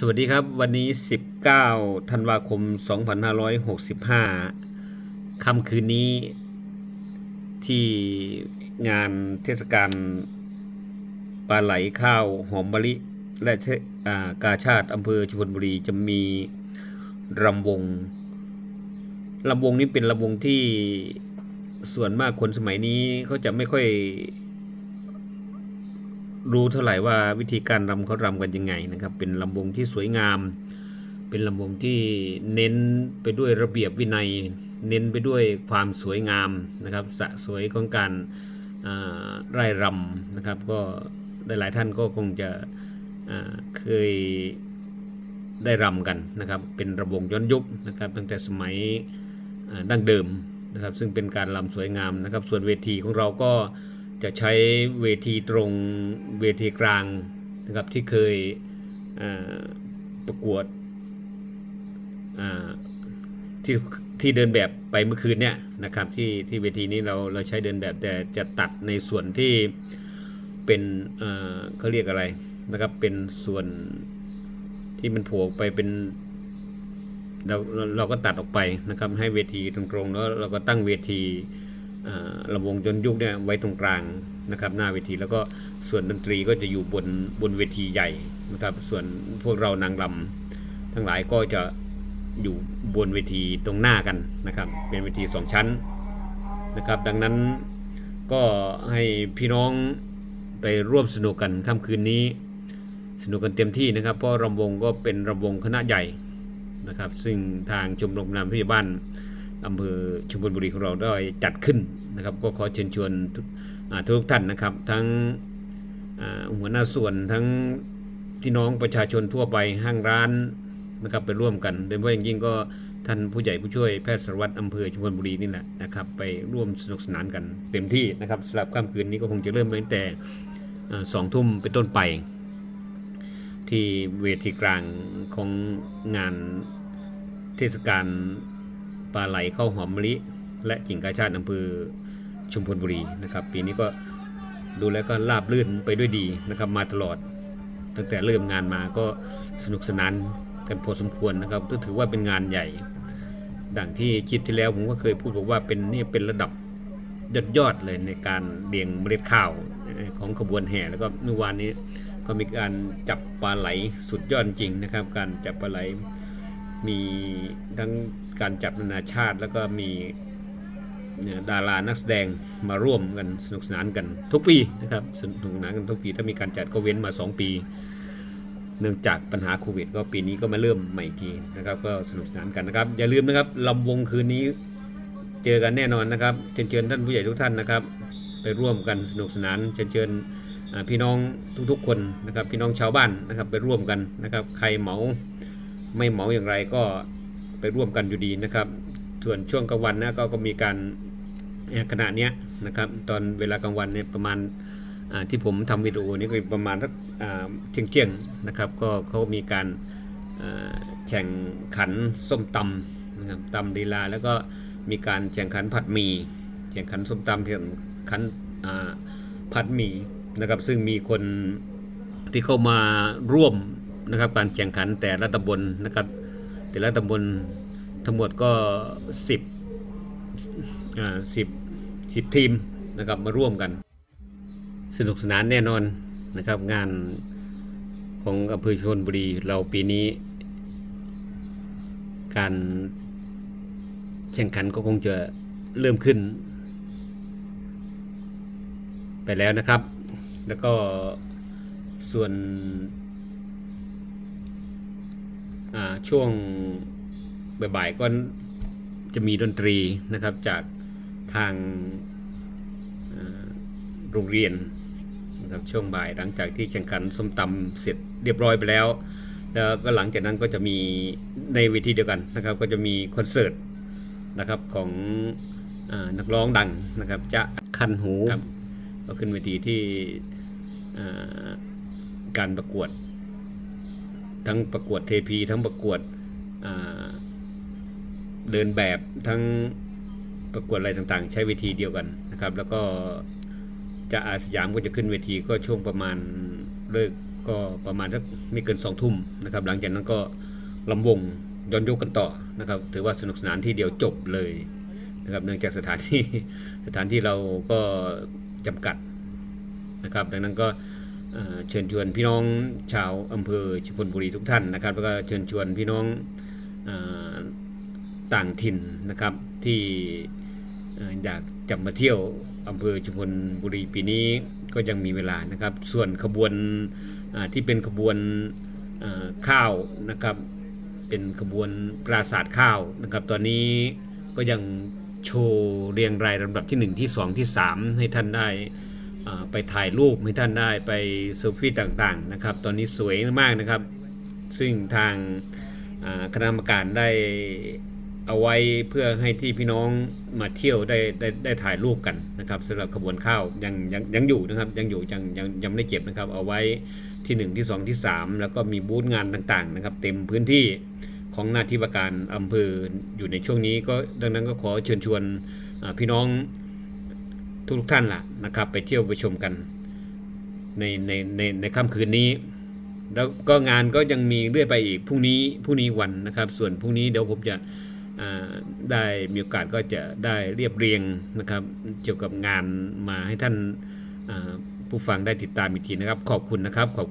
สวัสดีครับวันนี้ 19 ธันวาคม 2565 ค่ำคืนนี้ที่งานเทศกาลปลาไหลข้าวหอมมะลิ และกาชาติอำเภอชุมพลบุรีจะมีรำวงรำวงนี้เป็นรำวงที่ส่วนมากคนสมัยนี้เขาจะไม่ค่อย รู้เท่าไหร่ว่าวิธีการรำเขารำกันยังไงนะครับ เป็นลำวงที่สวยงาม เป็นลำวงที่เน้นไปด้วยระเบียบวินัย เน้นไปด้วยความสวยงามนะครับสะสวยของการอ่าไร่รำนะครับ ก็หลายๆท่านก็คงจะอ่าเคยได้รำกันนะครับ เป็นระวงย้อนยุคนะครับตั้งแต่สมัยดั้งเดิมนะครับ ซึ่งเป็นการรำสวยงามนะครับ ส่วนเวทีของเราก็ จะใช้เวทีตรงเวทีกลางนะครับที่เคยประกวดที่ที่เดินแบบไปเมื่อคืนเนี่ยนะครับที่ที่เวทีนี้เราเราใช้เดินแบบแต่จะตัดในส่วนที่เป็นเขาเรียกอะไรนะครับเป็นส่วนที่มันโผล่ออกไปเป็นเราเราก็ตัดออกไปนะครับให้เวทีตรงๆแล้วเราก็ตั้งเวที ลำวงจนยุคเนี่ยไว้ตรงกลางนะครับหน้าเวทีแล้วก็ส่วนดนตรีก็จะอยู่บนบนเวทีใหญ่นะครับ ส่วนพวกเรานางรำทั้งหลายก็จะอยู่บนเวทีตรงหน้ากันนะครับ เป็นเวทีสองชั้นนะครับ ดังนั้นก็ให้พี่น้องไปร่วมสนุกกันค่ำคืนนี้ สนุกกันเต็มที่นะครับ เพราะรำวงก็เป็นรำวงคณะใหญ่นะครับ ซึ่งทางชมรมนามพยาบาล อำเภอชุมพลบุรีของเราได้จัดขึ้นนะครับ ก็ขอเชิญชวนทุกทุกท่านนะครับ ทั้งหัวหน้าส่วนทั้งพี่น้องประชาชนทั่วไปห้างร้านนะครับไปร่วมกันโดยเฉพาะอย่างยิ่งก็ท่านผู้ใหญ่ผู้ช่วยแพทย์สารวัตรอำเภอชุมพลบุรีนี่แหละนะครับ ไปร่วมสนุกสนานกันเต็มที่นะครับสำหรับค่ำคืนนี้ก็คงจะเริ่มตั้งแต่สองทุ่มเป็นต้นไป ที่เวทีกลางของงานเทศกาล ปลาไหลข้าวหอมมะลิ และจิงกาชาติอำเภอชุมพลบุรีนะครับ ปีนี้ก็ดูแล้วก็ราบลื่นไปด้วยดีนะครับมาตลอด ตั้งแต่เริ่มงานมาก็สนุกสนานกันพอสมควรนะครับก็ถือว่าเป็นงานใหญ่ ดังที่คลิปที่แล้วผมก็เคยพูดบอกว่าเป็นนี่เป็นระดับยอดยอดเลยในการเรียงเมล็ดข้าวของขบวนแห่แล้วก็เมื่อวานนี้ก็มีการจับปลาไหลสุดยอดจริงนะครับ การจับปลาไหลมีทั้ง การจับนานาชาติ แล้วก็มีดารานักแสดงมาร่วมกันสนุกสนานกันทุกปีนะครับสนุกสนานกันทุกปี ถ้ามีการจัดก็เว้นมา 2 ปี เนื่องจากปัญหาโควิด ก็ปีนี้ก็มาเริ่มใหม่อีกทีนะครับ ก็สนุกสนานกันนะครับ อย่าลืมนะครับลำวงคืนนี้เจอกันแน่นอนนะครับเชิญเชิญท่านผู้ใหญ่ทุกท่านนะครับ ไปร่วมกันสนุกสนานเชิญเชิญพี่น้องทุกๆคนนะครับพี่น้องชาวบ้านนะครับไปร่วมกันนะครับ ใครเหมาไม่เหมาอย่างไรก็ ไปร่วมกันอยู่ดีนะครับ ส่วนช่วงกลางวันนะก็ก็มีการเอ่อขณะเนี้ยนะครับตอนเวลากลางวันเนี่ยประมาณอ่าที่ผมทำวิดีโอนี่ก็ประมาณสักเที่ยงเที่ยงนะครับก็เขามีการแข่งขันส้มตำนะครับตำลีลาแล้วก็มีการแข่งขันผัดหมี่แข่งขันส้มตำแข่งขันอ่าผัดหมี่นะครับซึ่งมีคนที่เข้ามาร่วมนะครับการแข่งขันแต่ละตำบลนะครับ แต่ละตำบลทั้งหมดก็ 10อ่า10 10ทีมนะครับมาร่วมกัน สนุกสนานแน่นอนนะครับงานของอำเภอชนบุรีเราปีนี้ การแข่งขันก็คงจะเริ่มขึ้น ไปแล้วนะครับ แล้วก็ส่วน ช่วงบ่ายๆก็จะมีดนตรีนะครับจากทางโรงเรียนนะครับช่วงบ่ายหลังจากที่แข่งขันส้มตำเสร็จเรียบร้อยไปแล้ว แล้วก็หลังจากนั้นก็จะมีในเวทีเดียวกันนะครับ ก็จะมีคอนเสิร์ตนะครับของอนักร้องดังนะครับจะคันหูก็ขึ้นเวทีที่การประกวด ทั้งประกวดเทพีทั้งประกวดเดินแบบทั้งประกวดอะไรต่างๆ ใช้เวทีเดียวกันนะครับ แล้วก็จะอาสยามก็จะขึ้นเวทีก็ช่วงประมาณเลิกก็ประมาณสักไม่เกินสองทุ่มนะครับ หลังจากนั้นก็ลำวงย้อนยุกันต่อนะครับ ถือว่าสนุกสนานที่เดียวจบเลยนะครับ เนื่องจากสถานที่สถานที่เราก็จำกัดนะครับ ดังนั้นก็ เชิญชวนพี่น้องชาวอำเภอชุมพลบุรีทุกท่านนะครับ แล้วก็เชิญชวนพี่น้องอต่างถิ่นนะครับที่ออยากจะมาเที่ยวอำเภอชุมพลบุรีปีนี้ก็ยังมีเวลานะครับ ส่วนขบวนที่เป็นขบวนข้าวนะครับ เป็นขบวนปราสาทข้าวนะครับ ตอนนี้ก็ยังโชว์เรียงรายลำดับที่ 1 ที่ 2 ที่ 3 ให้ท่านได้ ไปถ่ายรูปให้ท่านได้ไปเซลฟี่ต่างๆนะครับ ตอนนี้สวยมากนะครับ ซึ่งทางคณะกรรมการได้เอาไว้เพื่อให้ที่พี่น้องมาเที่ยวได้ได้ได้ถ่ายรูปกันนะครับสำหรับขบวนข้าวยังยังยังอยู่นะครับยังอยู่ยังยังยังไม่ได้เก็บนะครับ เอาไว้ที่ 1 ที่ 2 ที่ 3 แล้วก็มีบูธงานต่างๆนะครับ เต็มพื้นที่ของหน้าที่ว่าการอำเภออยู่ในช่วงนี้ก็ดังนั้นก็ขอเชิญชวนพี่น้อง ทุกท่านล่ะนะครับ ไปเที่ยวไปชมกันในในในในค่ำคืนนี้ แล้วก็งานก็ยังมีเรื่อยไปอีกพรุ่งนี้พรุ่งนี้วันนะครับ ส่วนพรุ่งนี้เดี๋ยวผมจะได้มีโอกาสก็จะได้เรียบเรียงนะครับ เกี่ยวกับงานมาให้ท่านผู้ฟังได้ติดตามอีกทีนะครับ ขอบคุณนะครับขอบ